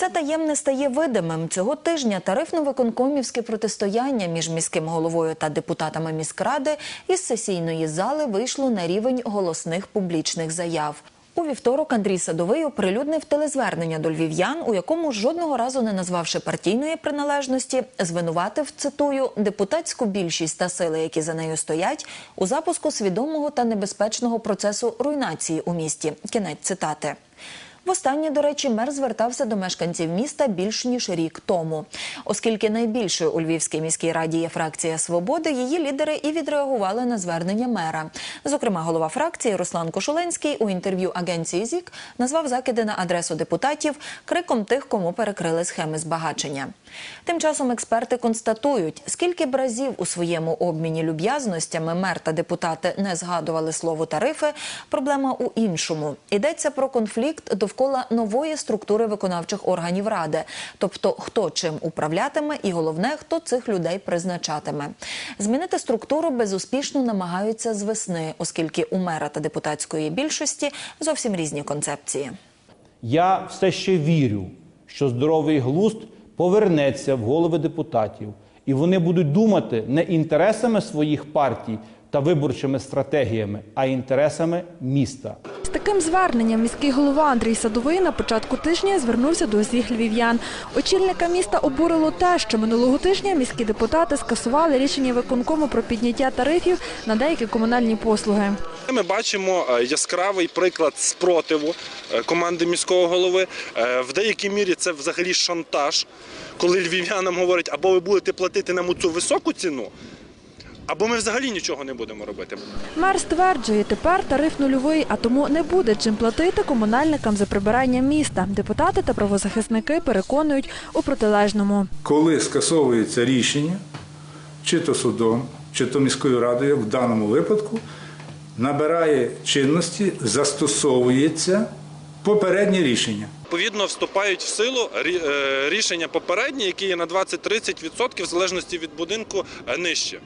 Все таємне стає видимим. Цього тижня тарифно-виконкомівське протистояння між міським головою та депутатами міськради із сесійної зали вийшло на рівень голосних публічних заяв. У вівторок Андрій Садовий оприлюднив телезвернення до львів'ян, у якому жодного разу не назвавши партійної приналежності, звинуватив цитую депутатську більшість та сили, які за нею стоять, у запуску свідомого та небезпечного процесу руйнації у місті. Кінець цитати. Востаннє, до речі, мер звертався до мешканців міста більш ніж рік тому. Оскільки найбільшою у Львівській міській раді є фракція Свободи, її лідери і відреагували на звернення мера. Зокрема, голова фракції Руслан Кошуленський у інтерв'ю агенції ЗІК назвав закиди на адресу депутатів криком тих, кому перекрили схеми збагачення. Тим часом експерти констатують, скільки б разів у своєму обміні люб'язностями мер та депутати не згадували слово тарифи. Проблема у іншому йдеться про конфлікт довкола нової структури виконавчих органів ради, тобто хто чим управлятиме, і головне, хто цих людей призначатиме. Змінити структуру безуспішно намагаються з весни, оскільки у мера та депутатської більшості зовсім різні концепції. Я все ще вірю, що здоровий глузд повернеться в голови депутатів, і вони будуть думати не інтересами своїх партій та виборчими стратегіями, а інтересами міста. З таким зверненням міський голова Андрій Садовий на початку тижня звернувся до усіх львів'ян. Очільника міста обурило те, що минулого тижня міські депутати скасували рішення виконкому про підняття тарифів на деякі комунальні послуги. Ми бачимо е, яскравий приклад спротиву е, команди міського голови. Е, В деякій мірі це взагалі шантаж, коли львів'янам говорять, або ви будете платити нам цю високу ціну, або ми взагалі нічого не будемо робити. Мер стверджує, тепер тариф нульовий, а тому не буде чим платити комунальникам за прибирання міста. Депутати та правозахисники переконують у протилежному. коли скасовується рішення, чи то судом, чи то міською радою, в даному випадку, набирає чинності, застосовується попереднє рішення. Відповідно, вступають в силу е, рішення попередні, які є на 20-30% в залежності від будинку е, нижче.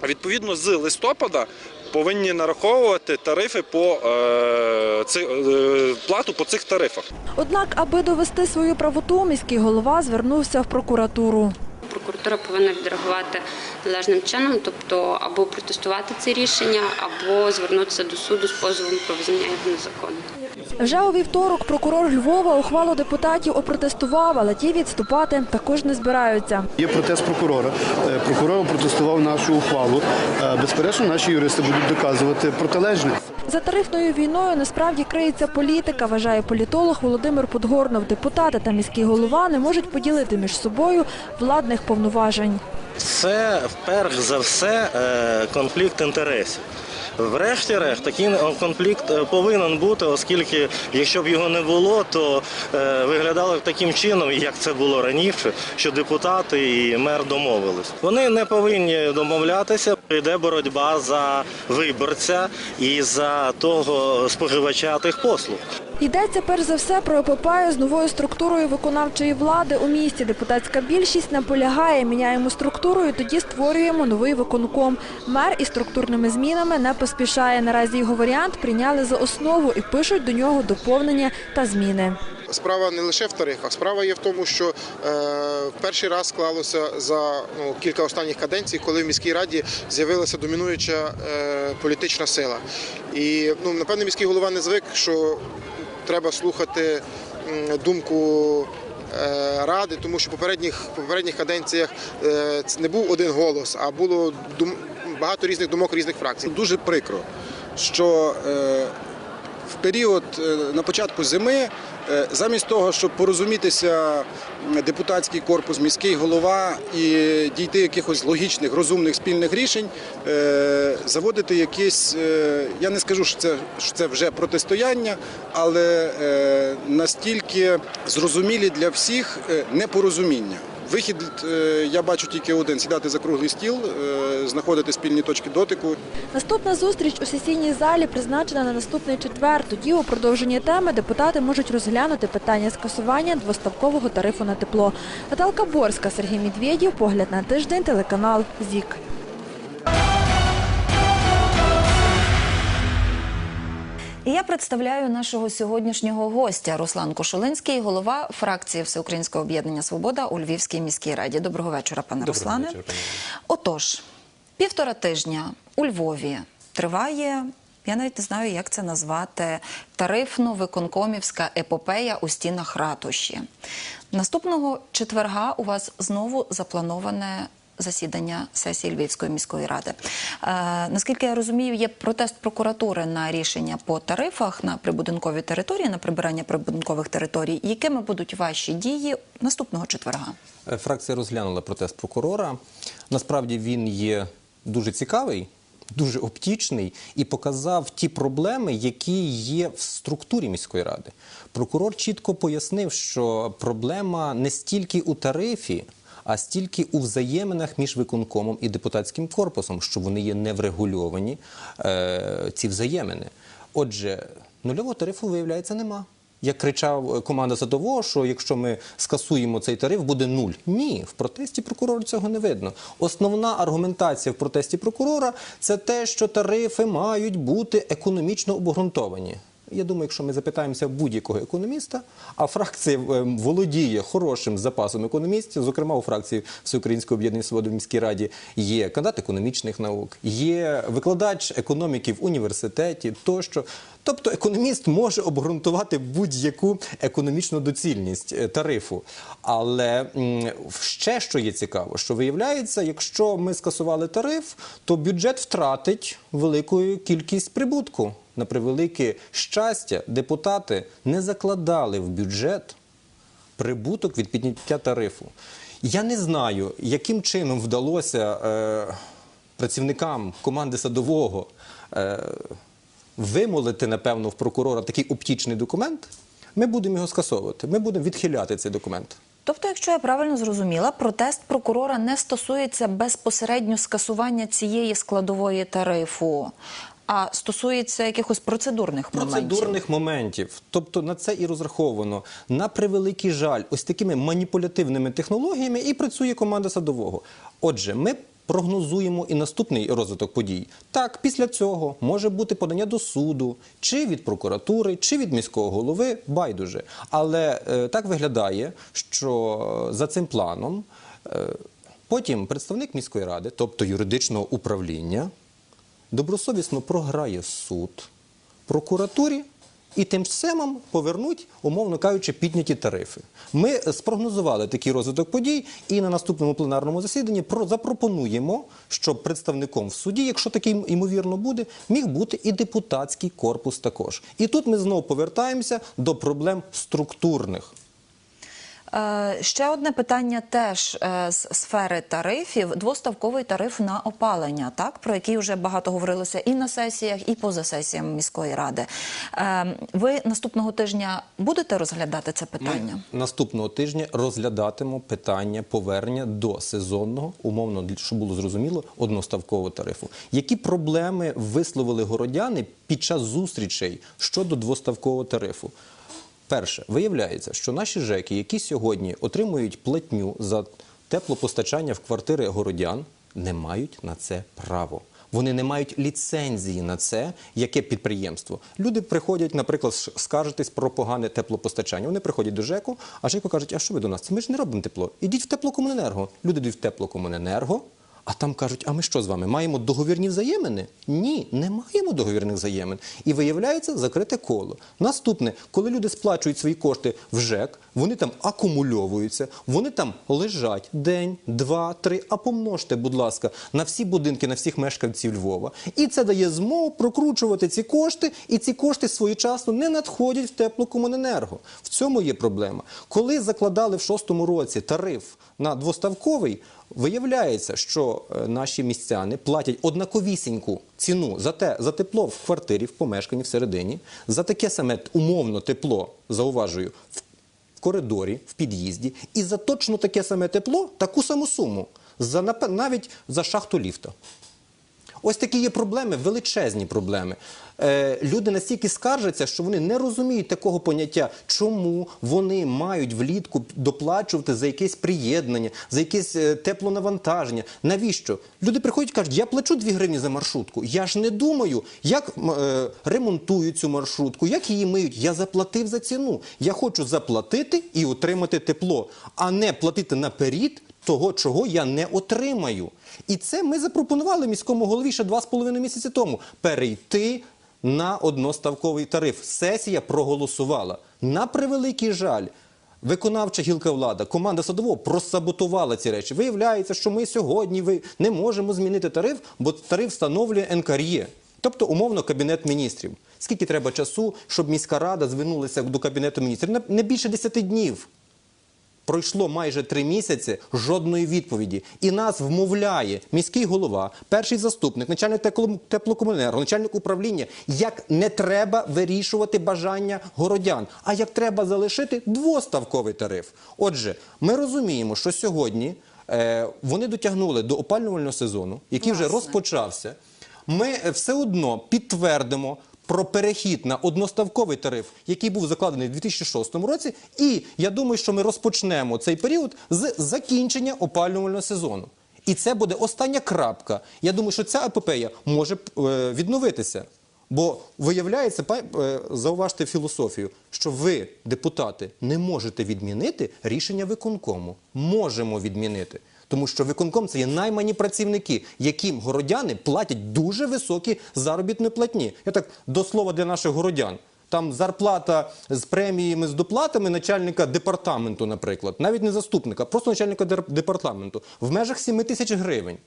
А Відповідно, з листопада повинні нараховувати тарифи по е, ци- е, плату по цих тарифах. Однак, аби довести свою правоту, міський голова звернувся в прокуратуру. Прокуратура повинна відреагувати належним чином, тобто або протестувати це рішення, або звернутися до суду з позовом про визнання його незаконним. Вже у вівторок прокурор Львова ухвалу депутатів опротестував, але ті відступати також не збираються. Є протест прокурора. Е, Прокурор протестував нашу ухвалу. Е, Безперечно, наші юристи будуть доказувати протилежне. За тарифною війною насправді криється політика, вважає політолог Володимир Подгорнов. Депутати та міський голова не можуть поділити між собою владних повноважень. Це перш за все е, конфлікт інтересів. Врешті-решт, такий конфлікт е, повинен бути, оскільки якщо б його не було, то е, виглядало б таким чином, як це було раніше, що депутати і мер домовились. Вони не повинні домовлятися. Йде боротьба за виборця і за того споживача тих послуг. Йдеться перш за все про епопею з новою структурою виконавчої влади у місті. Депутатська більшість наполягає, міняємо структуру і тоді створюємо новий виконком. Мер із структурними змінами не поспішає. Наразі його варіант прийняли за основу і пишуть до нього доповнення та зміни. Справа не лише в тарифах, справа є в тому, що е, в перший раз склалося за ну, кілька останніх каденцій, коли в міській раді з'явилася домінуюча е, політична сила. І ну, напевно, міський голова не звик, що треба слухати думку. е, Ради, тому що в попередніх каденціях не був один голос, а було багато різних думок різних фракцій. Дуже прикро, що в період е, на початку зими, е, замість того, щоб порозумітися депутатський корпус, міський голова і дійти якихось логічних, розумних спільних рішень, е, заводити якісь, я не скажу, що це, що це вже протистояння, але настільки зрозумілі для всіх непорозуміння. Вихід е, я бачу тільки один: сідати за круглий стіл, е, знаходити спільні точки дотику. Наступна зустріч у сесійній залі призначена на наступний четвер. Тоді у продовженні теми депутати можуть розглянути питання скасування двоставкового тарифу на тепло. Наталка Борська, Сергій Медведєв, погляд на тиждень, телеканал ЗІК. І я представляю нашого сьогоднішнього гостя Руслан Кошулинський, голова фракції Всеукраїнського об'єднання Свобода у Львівській міській раді. Доброго вечора, пане Доброго Руслане. вечора, пані Отож, півтора тижня у Львові триває. Я навіть не знаю, як це назвати тарифно-виконкомівська епопея у стінах ратуші. Наступного четверга у вас знову заплановане засідання сесії Львівської міської ради. Е, наскільки я розумію, є протест прокуратури на рішення по тарифах на прибудинкові території, на прибирання прибудинкових територій. Якими будуть ваші дії наступного четверга? Е, Фракція розглянула протест прокурора. Насправді він є дуже цікавий, дуже оптічний і показав ті проблеми, які є в структурі міської ради. Прокурор чітко пояснив, що проблема не стільки у тарифі. А стільки у взаєминах між виконкомом і депутатським корпусом, що вони є неврегульовані, е, ці взаємини. Отже, нульового тарифу, виявляється, нема. Як кричав е, команда Садового, що якщо ми скасуємо цей тариф, буде нуль. Ні, в протесті прокурора цього не видно. Основна аргументація в протесті прокурора це те, що тарифи мають бути економічно обґрунтовані. Я думаю, якщо ми запитаємося будь-якого економіста, а фракція е, володіє хорошим запасом економістів, зокрема у фракції Всеукраїнського об'єднання свободи в міській раді є кандидат економічних наук, є викладач економіки в університеті тощо. Тобто економіст може обґрунтувати будь-яку економічну доцільність е, тарифу. Але ще що є цікаво, що виявляється, якщо ми скасували тариф, то бюджет втратить велику кількість прибутку. На превелике щастя, депутати не закладали в бюджет прибуток від підняття тарифу. Я не знаю, яким чином вдалося е, працівникам команди садового е, вимолити, напевно, в прокурора такий оптічний документ. Ми будемо його скасовувати. Ми будемо відхиляти цей документ. Тобто, якщо я правильно зрозуміла, протест прокурора не стосується безпосередньо скасування цієї складової тарифу, а стосується якихось процедурних моментів. процедурних моментів. Тобто на це і розраховано. На превеликий жаль, ось такими маніпулятивними технологіями і працює команда садового. Отже, ми. Прогнозуємо і наступний розвиток подій. Так, після цього може бути подання до суду, чи від прокуратури, чи від міського голови, байдуже. Але е, так виглядає, що за цим планом е, потім представник міської ради, тобто юридичного управління, добросовісно програє суд прокуратурі і тим самим повернуть, умовно кажучи, підняті тарифи. Ми спрогнозували такий розвиток подій і на наступному пленарному засіданні про запропонуємо, щоб представником в суді, якщо такий ймовірно буде, міг бути і депутатський корпус також. І тут ми знову повертаємося до проблем структурних. Е, Ще одне питання теж е, з сфери тарифів: двоставковий тариф на опалення, так про який вже багато говорилося і на сесіях, і поза сесіями міської ради. Е, Ви наступного тижня будете розглядати це питання? Наступного тижня розглядатимемо питання повернення до сезонного, умовно, щоб було зрозуміло, одноставкового тарифу. Які проблеми висловили городяни під час зустрічей щодо двоставкового тарифу? Перше, виявляється, що наші ЖЕКи, які сьогодні отримують платню за теплопостачання в квартири городян, не мають на це право. Вони не мають ліцензії на це, яке підприємство. Люди приходять, наприклад, скаржитись про погане теплопостачання. Вони приходять до ЖЕКу, а ЖЕКу кажуть, а що ви до нас? Це Ми ж не робимо тепло. Ідіть в теплокомуненерго. Люди йдуть в теплокомуненерго, а там кажуть, а ми що з вами? Маємо договірні взаємини? Ні, не маємо договірних взаємин. І виявляється закрите коло. Наступне, коли люди сплачують свої кошти в ЖЕК, вони там акумульовуються, вони там лежать день, два, три. А помножте, будь ласка, на всі будинки, на всіх мешканців Львова. І це дає змогу прокручувати ці кошти, і ці кошти своєчасно не надходять в теплокомуненерго. В цьому є проблема. Коли закладали в шостому році тариф на двоставковий, виявляється, що е, наші містяни платять однаковісіньку ціну за те за тепло в квартирі, в помешканні всередині, за таке саме умовно тепло, зауважую, в коридорі, в під'їзді, і за точно таке саме тепло, таку саму суму, за навіть за шахту ліфта. Ось такі є проблеми, величезні проблеми. Е, люди настільки скаржаться, що вони не розуміють такого поняття, чому вони мають влітку доплачувати за якесь приєднання, за якесь е, теплонавантаження. Навіщо? Люди приходять і кажуть, я плачу 2 гривні за маршрутку. Я ж не думаю, як е, ремонтують цю маршрутку, як її миють. Я заплатив за ціну. Я хочу заплатити і отримати тепло, а не платити наперед того, чого я не отримаю. І це ми запропонували міському голові ще два з половиною місяці тому перейти на одноставковий тариф. Сесія проголосувала. На превеликий жаль. Виконавча гілка влада, команда садового просаботувала ці речі. Виявляється, що ми сьогодні не можемо змінити тариф, бо тариф встановлює НКРЄ, тобто умовно кабінет міністрів. Скільки треба часу, щоб міська рада звернулася до кабінету міністрів? Не більше 10 днів. Пройшло майже три місяці жодної відповіді. І нас вмовляє міський голова, перший заступник, начальник тепло- теплокомуненерго, начальник управління, як не треба вирішувати бажання городян, а як треба залишити двоставковий тариф. Отже, ми розуміємо, що сьогодні е, вони дотягнули до опалювального сезону, який вже розпочався. Ми е, все одно підтвердимо про перехід на одноставковий тариф, який був закладений у 2006 році. І я думаю, що ми розпочнемо цей період з закінчення опалювального сезону. І це буде остання крапка. Я думаю, що ця епопея може е, відновитися. Бо виявляється, е, зауважте філософію, що ви, депутати, не можете відмінити рішення виконкому. Можемо відмінити. Тому що виконком це є наймані працівники, яким городяни платять дуже високі заробітні платні. Я так до слова для наших городян. Там зарплата з преміями, з доплатами начальника департаменту, наприклад, навіть не заступника, просто начальника департаменту в межах 7 тисяч гривень.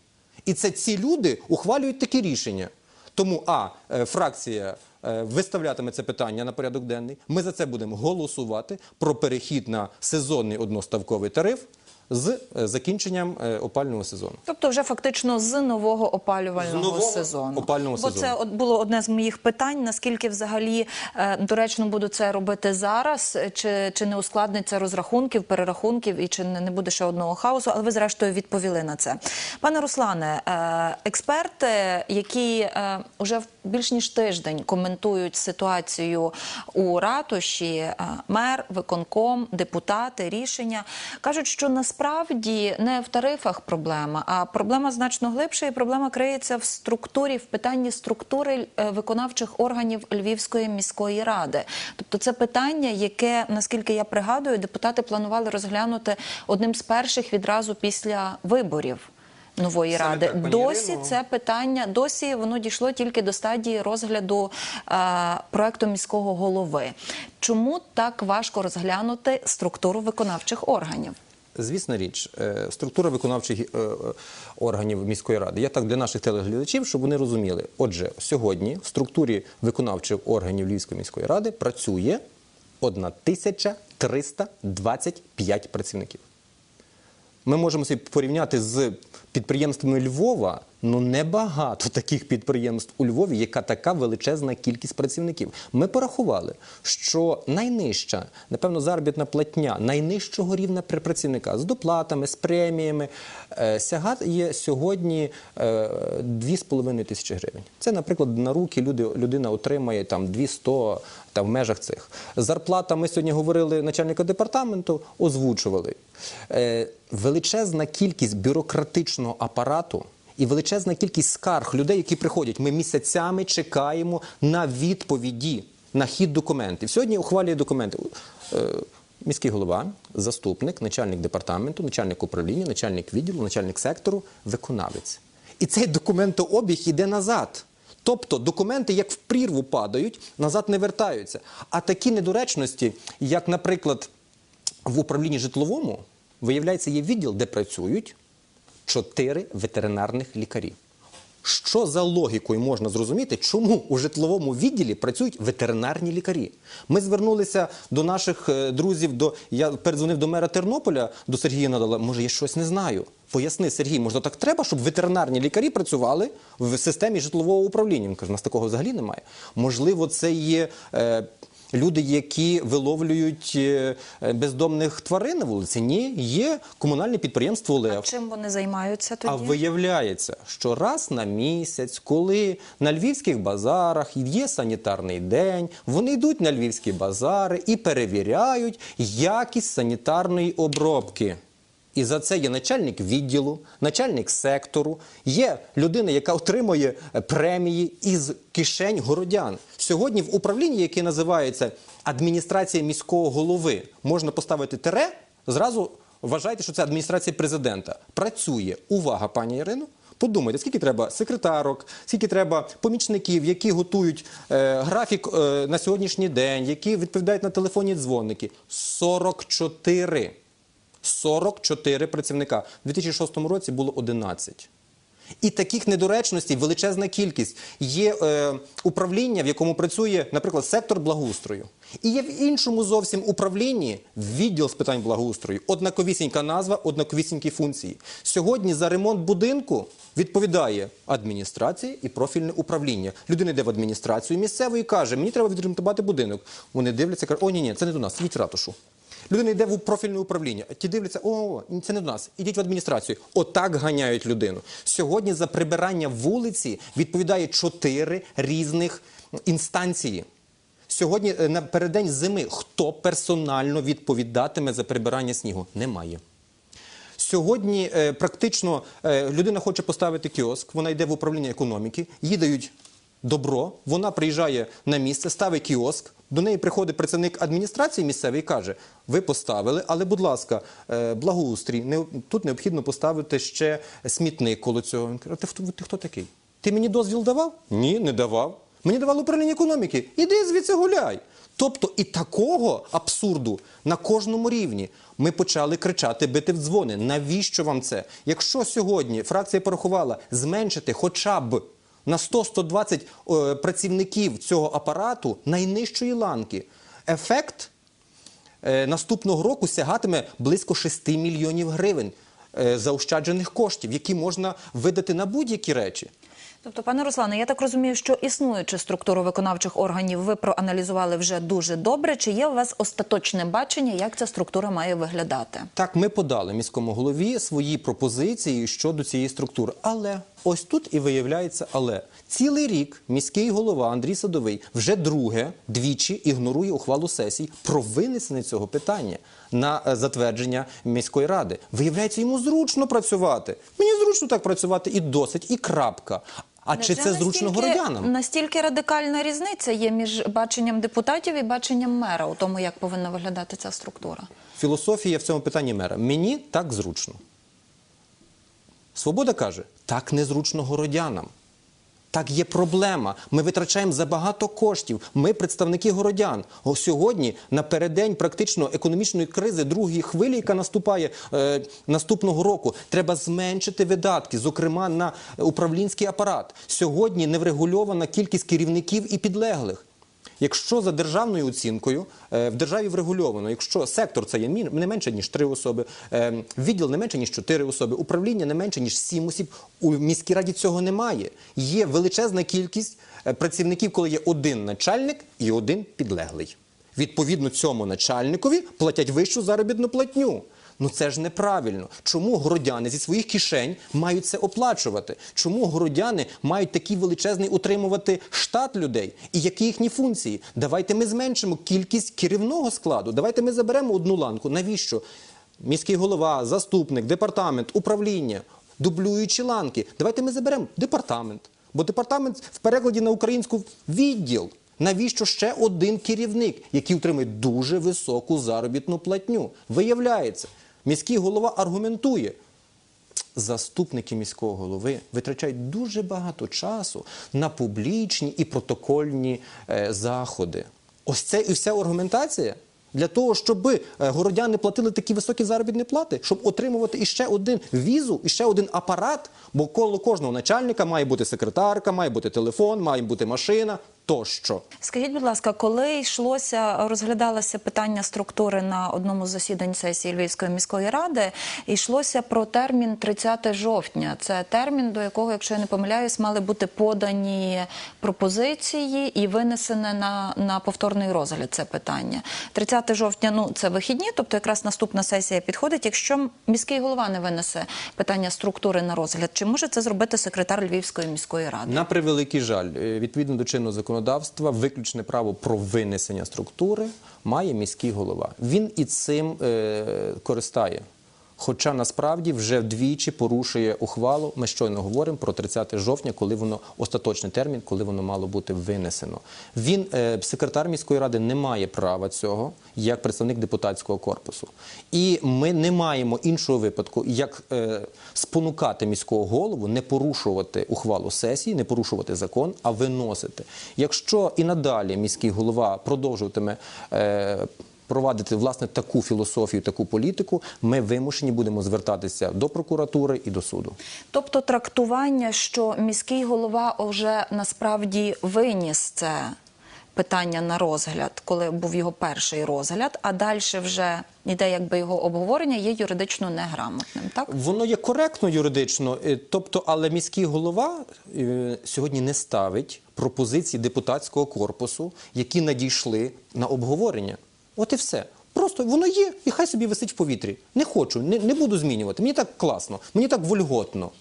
І це ці люди ухвалюють такі рішення. Тому а е, фракція е, виставлятиме це питання на порядок денний. Ми за це будемо голосувати про перехід на сезонний одноставковий тариф з е, закінченням е, опального сезону. Тобто, вже фактично з нового опалювального З нового сезону. опалювального Бо сезону. це було одне з моїх питань: наскільки взагалі е, доречно буде це робити зараз, чи, чи не ускладниться розрахунків, перерахунків і чи не буде ще одного хаосу? Але ви зрештою відповіли на це, пане Руслане. Експерти, які е, уже в більш ніж тиждень коментують ситуацію у ратуші, мер, виконком, депутати, рішення кажуть, що насправді не в тарифах проблема, а проблема значно глибша, і проблема криється в структурі, в питанні структури е, виконавчих органів Львівської міської ради. Тобто, це питання, яке, наскільки я пригадую, депутати планували розглянути одним з перших відразу після виборів. Нової Саме ради так, досі Ірино. це питання досі воно дійшло тільки до стадії розгляду е, проекту міського голови. Чому так важко розглянути структуру виконавчих органів? Звісна річ, е, структура виконавчих е, е, органів міської ради. Я так для наших телеглядачів, щоб вони розуміли. Отже, сьогодні в структурі виконавчих органів Львівської міської ради працює 1325 працівників. Ми можемо собі порівняти з підприємствами Львова. Ну небагато таких підприємств у Львові, яка така величезна кількість працівників. Ми порахували, що найнижча, напевно, заробітна платня найнижчого рівня при працівника з доплатами, з преміями е, сягає сьогодні е, 2,5 тисячі гривень. Це, наприклад, на руки люди, людина отримає там 200 там, в межах цих. Зарплата, ми сьогодні говорили начальника департаменту, озвучували. Е, величезна кількість бюрократичного апарату і величезна кількість скарг людей, які приходять. Ми місяцями чекаємо на відповіді на хід документів. Сьогодні ухвалює документи. Е, Міський голова, заступник, начальник департаменту, начальник управління, начальник відділу, начальник сектору, виконавець. І цей документообіг іде назад. Тобто документи, як в прірву падають, назад не вертаються. А такі недоречності, як, наприклад, в управлінні житловому, виявляється, є відділ, де працюють чотири ветеринарних лікарі. Що за логікою можна зрозуміти, чому у житловому відділі працюють ветеринарні лікарі? Ми звернулися до наших е, друзів. До я передзвонив до мера Тернополя, до Сергія Надала. Може, я щось не знаю. Поясни, Сергій, може так треба, щоб ветеринарні лікарі працювали в системі житлового управління? Він каже, у нас такого взагалі немає. Можливо, це є. Е, люди, які виловлюють е, бездомних тварин на вулиці? Ні, є комунальне підприємство Лев. Чим вони займаються тоді? А виявляється, що раз на місяць, коли на львівських базарах є санітарний день, вони йдуть на львівські базари і перевіряють якість санітарної обробки. І за це є начальник відділу, начальник сектору, є людина, яка отримує е, премії із кишень городян. Сьогодні в управлінні, яке називається адміністрація міського голови, можна поставити тире, зразу вважайте, що це адміністрація президента. Працює. Увага, пані Ірино. Подумайте, скільки треба секретарок, скільки треба помічників, які готують е, графік е, на сьогоднішній день, які відповідають на телефонні дзвоники. 44. 44 працівника. У 2006 році було 11. І таких недоречностей величезна кількість. Є е, управління, в якому працює, наприклад, сектор благоустрою. І є в іншому зовсім управлінні відділ з питань благоустрою. Однаковісінька назва, однаковісінькі функції. Сьогодні за ремонт будинку відповідає адміністрація і профільне управління. Людина йде в адміністрацію місцеву і каже, мені треба відремонтувати будинок. Вони дивляться, кажуть, о, ні, ні, це не до нас, в ратушу. Людина йде в профільне управління. Ті дивляться, о, це не до нас. Ідіть в адміністрацію. Отак ганяють людину. Сьогодні за прибирання вулиці відповідає чотири різних інстанції. Сьогодні е, на переддень зими хто персонально відповідатиме за прибирання снігу? Немає. Сьогодні е, практично е, людина хоче поставити кіоск, вона йде в управління економіки, їй дають добро, вона приїжджає на місце, ставить кіоск. До неї приходить працівник адміністрації місцевої і каже: ви поставили, але, будь ласка, е, благоустрій, тут необхідно поставити ще смітник коло цього. Він каже, ти хто такий? Ти мені дозвіл давав? Ні, не давав. Мені давало управління економіки. Іди звідси гуляй. Тобто і такого абсурду на кожному рівні ми почали кричати, бити в дзвони. Навіщо вам це? Якщо сьогодні фракція порахувала зменшити хоча б на 100-120 е, працівників цього апарату найнижчої ланки, ефект е, наступного року сягатиме близько 6 мільйонів гривень е, заощаджених коштів, які можна видати на будь-які речі. Тобто, пане Руслане, я так розумію, що існуючу структуру виконавчих органів ви проаналізували вже дуже добре. Чи є у вас остаточне бачення, як ця структура має виглядати? Так, ми подали міському голові свої пропозиції щодо цієї структури. Але ось тут і виявляється, але цілий рік міський голова Андрій Садовий вже друге двічі ігнорує ухвалу сесій про винесення цього питання на е, затвердження міської ради. Виявляється, йому зручно працювати. Мені зручно так працювати і досить, і крапка. А чи це зручно настільки- городянам? Настільки радикальна різниця є між баченням депутатів і баченням мера у тому, як повинна виглядати ця структура? Філософія в цьому питанні мера. Мені так зручно. Свобода каже, так незручно городянам. Так є проблема. Ми витрачаємо забагато коштів. Ми представники городян. О, сьогодні, напереддень практично економічної кризи, другої хвилі, яка наступає е, наступного року, треба зменшити видатки, зокрема на управлінський апарат. Сьогодні неврегульована кількість керівників і підлеглих. Якщо за державною оцінкою е, в державі врегульовано, якщо сектор це є не менше ніж три особи, е, відділ не менше ніж чотири особи, управління не менше ніж сім осіб, у міській раді цього немає. Є величезна кількість е, працівників, коли є один начальник і один підлеглий. Відповідно, цьому начальникові платять вищу заробітну платню. Ну це ж неправильно. Чому городяни зі своїх кишень мають це оплачувати? Чому городяни мають такий величезний утримувати штат людей? І які їхні функції? Давайте ми зменшимо кількість керівного складу. Давайте ми заберемо одну ланку. Навіщо? Міський голова, заступник, департамент, управління, дублюючі ланки. Давайте ми заберемо департамент. Бо департамент в перекладі на українську відділ. Навіщо ще один керівник, який отримує дуже високу заробітну платню? Виявляється, міський голова аргументує. Заступники міського голови витрачають дуже багато часу на публічні і протокольні е, заходи. Ось це і вся аргументація для того, щоб е, городяни платили такі високі заробітні плати, щоб отримувати іще один візу, іще один апарат. Бо коло кожного начальника має бути секретарка, має бути телефон, має бути машина тощо. Скажіть, будь ласка, коли йшлося, розглядалося питання структури на одному з засідань сесії Львівської міської ради, йшлося про термін 30 жовтня. Це термін, до якого, якщо я не помиляюсь, мали бути подані пропозиції і винесене на, на повторний розгляд це питання. 30 жовтня, ну це вихідні, тобто якраз наступна сесія підходить. Якщо міський голова не винесе питання структури на розгляд, чи може це зробити секретар Львівської міської ради? На превеликий жаль, е, відповідно до чинного законодавства, виключне право про винесення структури має міський голова. Він і цим е, користає. Хоча насправді вже вдвічі порушує ухвалу. Ми щойно говоримо про 30 жовтня, коли воно остаточний термін, коли воно мало бути винесено. Він, е, секретар міської ради, не має права цього як представник депутатського корпусу. І ми не маємо іншого випадку, як е, спонукати міського голову не порушувати ухвалу сесії, не порушувати закон, а виносити. Якщо і надалі міський голова продовжуватиме. Е, провадити власне таку філософію, таку політику, ми вимушені будемо звертатися до прокуратури і до суду. Тобто трактування, що міський голова вже насправді виніс це питання на розгляд, коли був його перший розгляд, а далі вже йде якби його обговорення, є юридично неграмотним. Так Воно є коректно юридично, е, тобто, але міський голова е, сьогодні не ставить пропозиції депутатського корпусу, які надійшли на обговорення. От і все. Просто воно є, і хай собі висить в повітрі. Не хочу, не, не буду змінювати. Мені так класно, мені так вольготно.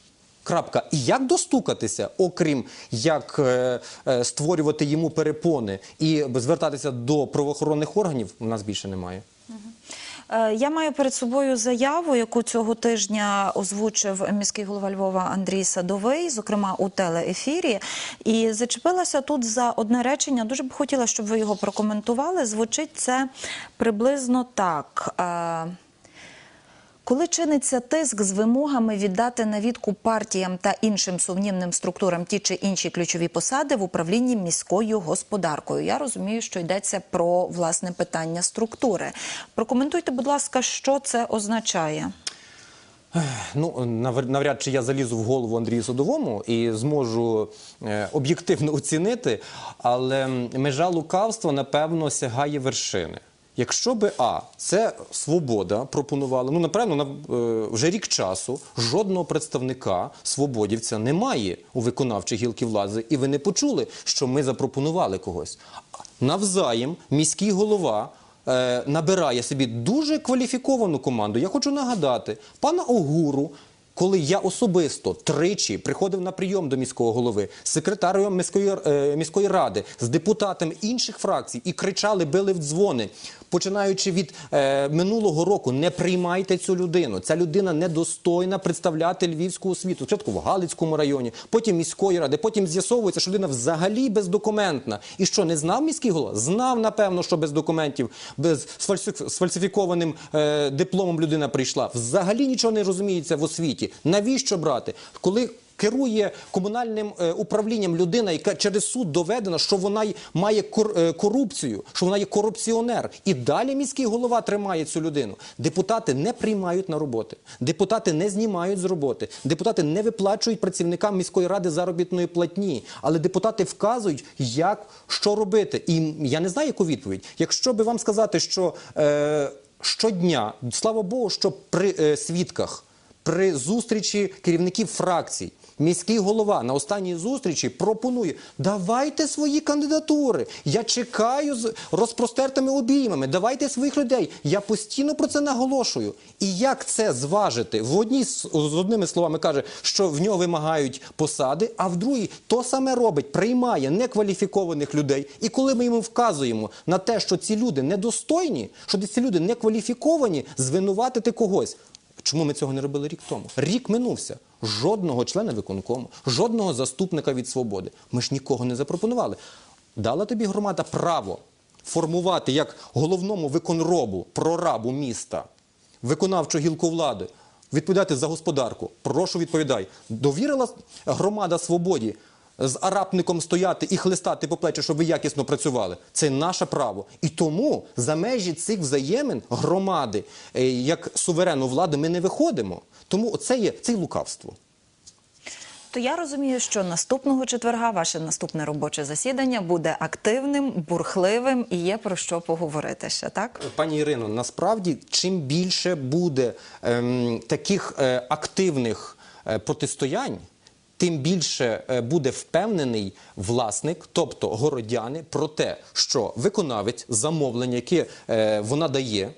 Крапка. І як достукатися, окрім як е, е, створювати йому перепони і звертатися до правоохоронних органів, у нас більше немає. Е, Я маю перед собою заяву, яку цього тижня озвучив міський голова Львова Андрій Садовий, зокрема у телеефірі. І зачепилася тут за одне речення. Дуже б хотіла, щоб ви його прокоментували. Звучить це приблизно так. Коли чиниться тиск з вимогами віддати на відкуп партіям та іншим сумнівним структурам ті чи інші ключові посади в управлінні міською господаркою, я розумію, що йдеться про власне питання структури. Прокоментуйте, будь ласка, що це означає. Ну навр- навряд чи я залізу в голову Андрію Садовому і зможу е, об'єктивно оцінити, але межа лукавства напевно сягає вершини. Якщо би А, це свобода пропонувала, ну напевно, на е, вже рік часу жодного представника свободівця немає у виконавчій гілки влади, і ви не почули, що ми запропонували когось. Навзаєм міський голова е, набирає собі дуже кваліфіковану команду. Я хочу нагадати, пана Огуру. Коли я особисто тричі приходив на прийом до міського голови, з секретарем міської, е, міської ради, з депутатами інших фракцій і кричали, били в дзвони, починаючи від е, минулого року, не приймайте цю людину. Ця людина недостойна представляти львівську освіту. Спочатку в Галицькому районі, потім міської ради, потім з'ясовується, що людина взагалі бездокументна. І що не знав міський голова? Знав, напевно, що без документів, без сфальсиф- сфальсифікованим е, дипломом людина прийшла. Взагалі нічого не розуміється в освіті. Навіщо брати? Коли керує комунальним е, управлінням людина, яка через суд доведена, що вона має е, корупцію, що вона є корупціонер, і далі міський голова тримає цю людину. Депутати не приймають на роботи, депутати не знімають з роботи, депутати не виплачують працівникам міської ради заробітної платні, але депутати вказують, як що робити. І я не знаю, яку відповідь. Якщо би вам сказати, що е, щодня, слава Богу, що при е, свідках при зустрічі керівників фракцій. Міський голова на останній зустрічі пропонує: давайте свої кандидатури. Я чекаю з розпростертими обіймами. Давайте своїх людей. Я постійно про це наголошую. І як це зважити? В одній з одними словами каже, що в нього вимагають посади, а в другій то саме робить, приймає некваліфікованих людей. І коли ми йому вказуємо на те, що ці люди недостойні, що ці люди некваліфіковані, звинуватити когось. Чому ми цього не робили рік тому? Рік минувся. Жодного члена виконкому, жодного заступника від свободи. Ми ж нікого не запропонували. Дала тобі громада право формувати як головному виконробу, прорабу міста, виконавчу гілку влади, відповідати за господарку. Прошу відповідай. Довірила громада свободі з арапником стояти і хлестати по плечі, щоб ви якісно працювали. Це наше право. І тому за межі цих взаємин громади, е, як суверенну владу, ми не виходимо. Тому це є це й лукавство. То я розумію, що наступного четверга ваше наступне робоче засідання буде активним, бурхливим і є про що поговорити ще, так? Пані Ірино, насправді чим більше буде ем, таких е, активних е, протистоянь, тим більше е, буде впевнений власник, тобто городяни, про те, що виконавець замовлення, яке е, вона дає.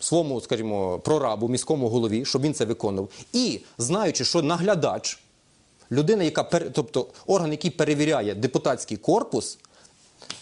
Своєму, скажімо, прорабу, міському голові, щоб він це виконував. І знаючи, що наглядач, людина, яка тобто орган, який перевіряє депутатський корпус,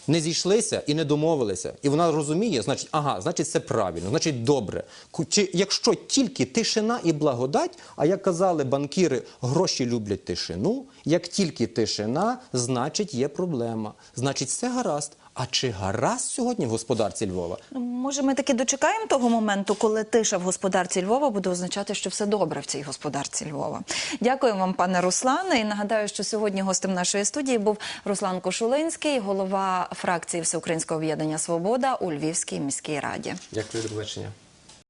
не зійшлися і не домовилися. І вона розуміє, значить, ага, значить, це правильно, значить, добре. Чи якщо тільки тишина і благодать, а як казали банкіри, гроші люблять тишину. Як тільки тишина, значить є проблема. Значить, все гаразд. А чи гаразд сьогодні в господарці Львова? Може, ми таки дочекаємо того моменту, коли тиша в господарці Львова буде означати, що все добре в цій господарці Львова. Дякую вам, пане Руслане. І нагадаю, що сьогодні гостем нашої студії був Руслан Кошулинський, голова фракції Всеукраїнського об'єднання Свобода у Львівській міській раді. Дякую, до побачення.